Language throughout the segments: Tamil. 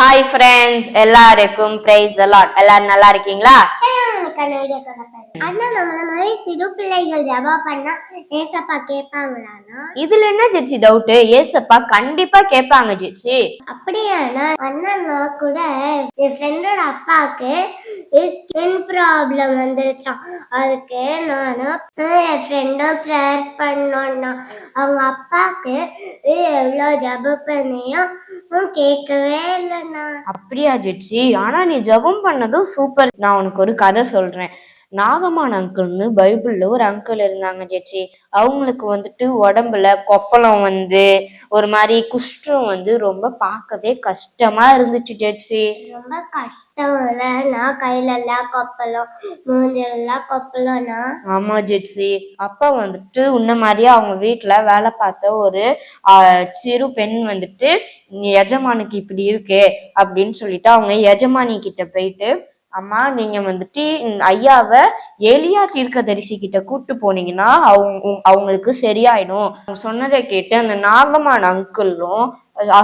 ஹாய் ஃப்ரெண்ட்ஸ் எல்லாருக்கும் பிரைஸ் அலாட் எல்லாரும் நல்லா இருக்கீங்களா? அண்ணா நம்மள மாதிரி சிறு பிள்ளைகள் ஜபா பண்ணா ஏசப்பா கேட்பாங்களாண்ணா இதுல என்ன ஜெட்சி டவுட் ஏசப்பா கண்டிப்பா கேட்பாங்க ஜெட்சி அப்படியாண்ணா அண்ணா? நான் கூட என் ஃப்ரெண்டோட அப்பாவுக்கு ஸ்கின் ப்ராப்ளம் வந்துருச்சான் அதுக்கு நானும் என் ஃப்ரெண்டும் ப்ரேயர் பண்ணோம்னா அவங்க அப்பாவுக்கு எவ்வளோ ஜப பண்ணியும் கேட்கவே இல்லைண்ணா அப்படியா ஜெட்சி ஆனா நீ ஜெபம் பண்ணதும் சூப்பர் நான் உனக்கு ஒரு கதை சொல்றேன். நாகமான் அங்கிள்னு பைபிள்ல ஒரு அங்கிள் இருந்தாங்க ஜெட்சி அவங்களுக்கு வந்துட்டு உடம்புல கொப்பளம் வந்து ஒரு மாதிரி குஷ்டம் வந்து ரொம்ப பார்க்கவே கஷ்டமா இருந்துச்சு ஜெட்சி ரொம்ப கஷ்டம் இல்லைண்ணா கையில எல்லாம் கொப்பளம் மூஞ்செல்லாம் கொப்பளம்னா. ஆமா ஜெட்சி அப்பா வந்துட்டு உன்ன மாதிரியே அவங்க வீட்டுல வேலை பார்த்த ஒரு சிறு பெண் வந்துட்டு "நீ எஜமானுக்கு இப்படி இருக்கே அப்படின்னு சொல்லிட்டு அவங்க எஜமானி கிட்ட போயிட்டு அம்மா நீங்க வந்துட்டு ஐயாவ எளியா தீர்க்கதரிசி கிட்ட கூட்டு போனீங்கன்னா அவங்க அவங்களுக்கு சரியாயிடும். அவங்க சொன்னதை கேட்டு அந்த நாகமான அங்கிளும்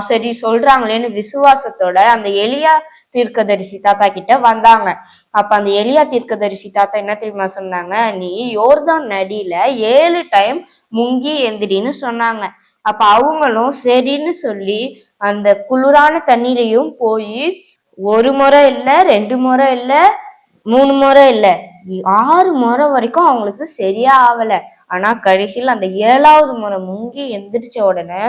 சரி சொல்றாங்களேன்னு விசுவாசத்தோட அந்த எலியா தீர்க்கதரிசி தாத்தா கிட்ட வந்தாங்க. அப்ப அந்த எலியா தீர்க்கதரிசி தாத்தா என்ன தெரியுமா சொன்னாங்க? நீ யோர்தான் நடியில ஏழு டைம் முங்கி எந்திரின்னு சொன்னாங்க. அப்ப அவங்களும் சரின்னு சொல்லி அந்த குளிரான தண்ணிலையும் போய் ஒரு முறை இல்லை ரெண்டு முறை இல்லை மூணு முறை இல்லை. ஆறு முறை வரைக்கும் அவங்களுக்கு சரியா ஆகல ஆனா கடைசியில் அந்த ஏழாவது முறை முங்கி எந்திரிச்ச உடனே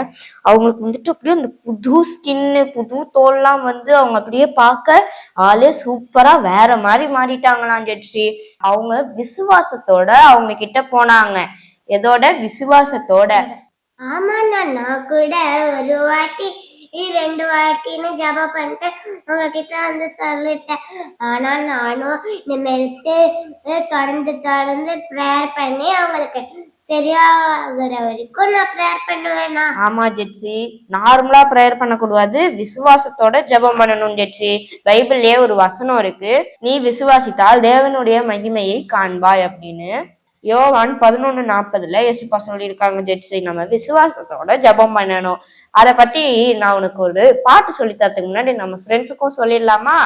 அவங்களுக்கு வந்துட்டு அப்படியே அந்த புது ஸ்கின்னு புது தோல்லாம் வந்து அவங்க அப்படியே பார்க்க ஆளே சூப்பரா வேற மாதிரி மாறிட்டாங்களாம் ஜெட்ஸி அவங்க விசுவாசத்தோட அவங்க கிட்ட போனாங்க. எதோட? விசுவாசத்தோட. ஆமாண்ணா நான் கூட ஒரு வாட்டி ரெண்டு வாட்டின்னு ஜபம் பண்ணிட்டு உங்ககிட்ட வந்து சொல்லிட்டேன் ஆனா நானும் இனிமேல்ட்டு தொடர்ந்து தொடர்ந்து ப்ரேயர் பண்ணி அவங்களுக்கு சரியாகிற வரைக்கும் நான் ப்ரேயர் பண்ணுவேண்ணா ஆமா ஜெட்சி நார்மலா ப்ரேயர் பண்ணக்கூடாது விசுவாசத்தோட ஜெபம் பண்ணணும் ஜெட்சி பைபிள்லயே ஒரு வசனம் இருக்கு நீ விசுவாசித்தால் தேவனுடைய மகிமையை காண்பாய் அப்படின்னு யோவான் பதினொன்னு நாற்பதுல யேசுப்பா சொல்லியிருக்காங்க ஜெட்ஸி நம்ம விசுவாசத்தோட ஜெபம் பண்ணணும். அதை பத்தி நான் உனக்கு ஒரு பாட்டு சொல்லி தரத்துக்கு முன்னாடி நம்ம ஃப்ரெண்ட்ஸுக்கும் சொல்லிடலாமா?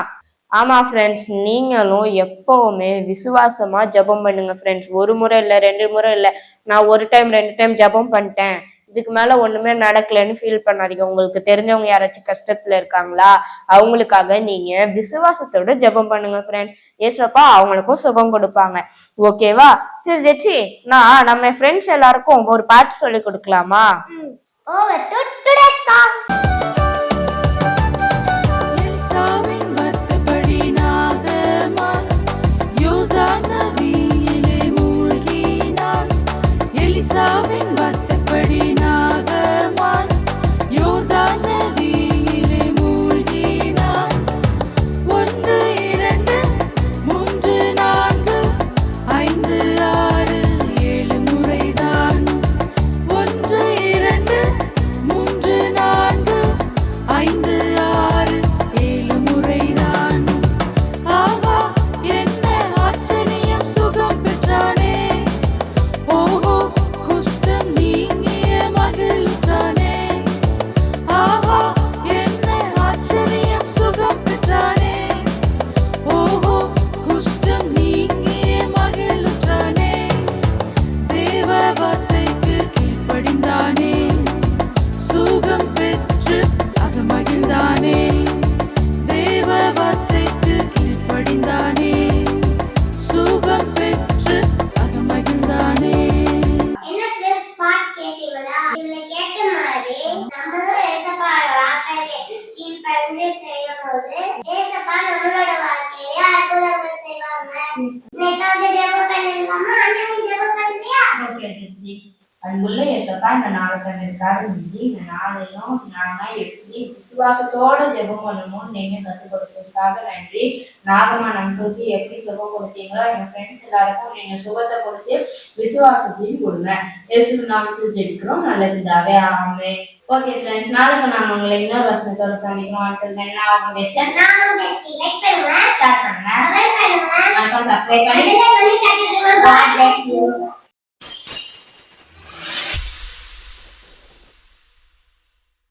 ஆமா ஃப்ரெண்ட்ஸ் நீங்களும் எப்பவுமே விசுவாசமா ஜெபம் பண்ணுங்க ஃப்ரெண்ட்ஸ் ஒரு முறை இல்லை ரெண்டு முறை இல்லை. நான் ஒரு டைம் ரெண்டு டைம் ஜெபம் பண்ணிட்டேன். இதுக்கு மேல ஒண்ணுமே நடக்கலைன்னு ஃபீல் பண்ணாதீங்க. உங்களுக்கு தெரிஞ்சவங்க யாராச்சும் கஷ்டத்துல இருக்காங்களா அவங்களுக்காக நீங்க விசுவாசத்தோட ஜெபம் பண்ணுங்க ஃப்ரெண்ட் ஏசப்பா அவங்களுக்கும் சுகம் கொடுப்பாங்க. ஓகேவா சரி ஜெச்சி நான் நம்ம ஃப்ரெண்ட்ஸ் எல்லாருக்கும் ஒரு பாட்டு சொல்லி கொடுக்கலாமா? ஓ டுடே சாங் கேட்ட மாதிரி நம்மளும் ஏசப்பாவோட வார்த்தைக்கு கீழ்ப்படிந்து செய்யும் போது ஏசப்பா நம்மளோட வாழ்க்கையில அற்புதங்கள் செய்வாங்க. ஜெபம் பண்ணிடலாமா அண்ணன் ஜெபம் பண்றியா ஓகே ஜெச்சி அன்புள்ள ஏசப்பா இந்த நாளை கண்டிருக்காரு நன்றி இந்த நாளையும் நாங்க எப்படி விசுவாசத்தோட ஜெபம் பண்ணணும்னு நீங்க கற்றுக் கொடுத்ததுக்காக நன்றி. நாகமா நம்புக்கு எப்படி சுகம் கொடுத்தீங்களோ எங்க ஃப்ரெண்ட்ஸ் எல்லாருக்கும் நீங்க சுகத்தை கொடுத்து விசுவாசத்தையும் கொடுங்க. இயேசு நாமத்தில் ஜெபிக்கிறோம். நல்லதுதாவே ஆமே ஓகே ஃப்ரெண்ட்ஸ் நாளைக்கு நாங்க உங்களை இன்னொரு வசனத்தோட சந்திக்கிறோம். அடுத்தது என்ன அவங்க நான் லைக் பண்ணுங்க. வணக்கம் சப்ஸ்கிரைப் பண்ணி